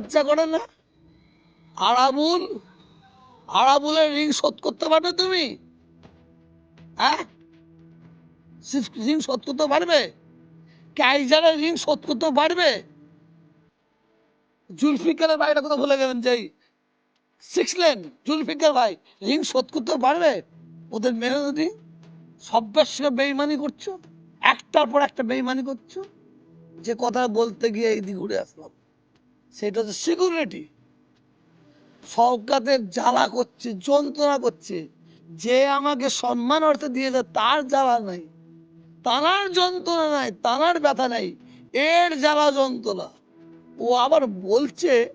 লজ্জা করে না? আরাবুল? আরাবুলের ঋণ শোধ করতে পারবে তুমি? হ্যাঁ? ঋণ শোধ করতে পারবে? কাইজারের ঋণ শোধ করতে পারবে? জুলফিকারের ভাইটা কথা ভুলে গেলেন যেই সিক্স লেন জুলফিকার ভাই ঋণ শোধ করতে পারবে? ওদের মেনে যদি সব্যের সঙ্গে বেইমানি করছ? একটার পর একটা বেইমানি করছ? যে কথা বলতে গিয়ে এই দিক ঘুরে আসলাম। সেটা হচ্ছে সিকিউরিটি সরকারের জ্বালা করছে, যন্ত্রণা করছে। যে আমাকে সম্মান অর্থে দিয়েছে, তার জ্বালা নাই। তানার যন্ত্রণা নাই, তানার ব্যথা নাই। এর জ্বালা যন্ত্রণা। ও আবার বলছে,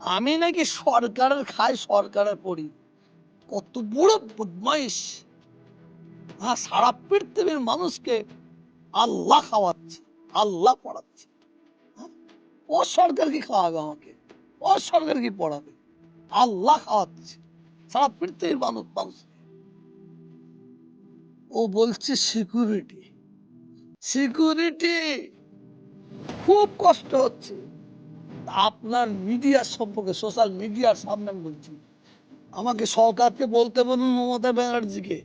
আমি নাকি সরকারের খাই সরকারের পড়ি। কত বড় বদমাইশ। হ্যাঁ সারা পৃথিবীর মানুষকে আল্লাহ খাওয়াচ্ছে, আল্লাহ পড়াচ্ছে? ও সরকার কি খাওয়াবে আমাকে, ও সরকার কি পড়াবে। আল্লাহ খাওয়াচ্ছে, সারা পৃথিবীর মানুষ মানুষ ও বলছে সিকিউরিটি সিকিউরিটি খুব কষ্ট হচ্ছে। আপনার মিডিয়া সম্পর্কে সোশ্যাল মিডিয়ার সামনে বলছি, আমাকে সরকারকে বলতে বলুন মমতা ব্যানার্জিকে,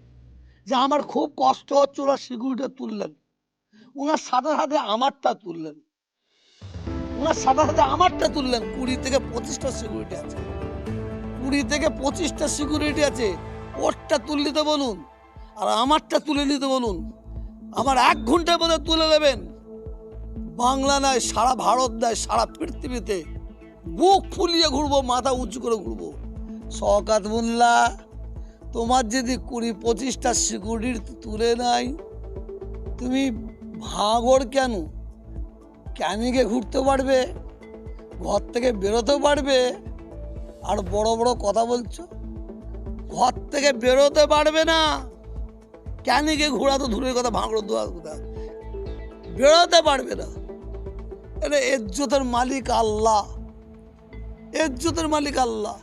যে আমার খুব কষ্ট হচ্ছে, ওরা সিকিউরিটি তুললেন। ওনার সাথে সাথে আমারটা তুললেন। ওনার সাথে সাথে আমারটা তুললেন। কুড়ি থেকে পঁচিশটা সিকিউরিটি আছে। কুড়ি থেকে পঁচিশটা সিকিউরিটি আছে। ওরটা তুলে দিতে বলুন। আর আমারটা তুলে নিতে বলুন। আমার এক ঘণ্টার মধ্যে তুলে নেবেন বাংলা নয়, সারা ভারত নয়, সারা পৃথিবীতে। বুক ফুলিয়ে ঘুরবো, মাথা উঁচু করে ঘুরবো। শওকাত মোল্লা, তোমার যদি কুড়ি পঁচিশটা সিকিউরিটি তুলে নাই তুমি ভাগর কেন? ক্যানিকে ঘুরতে পারবে, ঘর থেকে বেরোতে পারবে, আর বড় বড় কথা বলছো? ঘর থেকে বেরোতে পারবে না। ক্যানিকে ঘোরা তো দূরের কথা ভাঙড়ো দোয়া কথা। বেরোতে পারবে না। এটা ইজ্জতের মালিক আল্লাহ। ইজ্জতের মালিক আল্লাহ।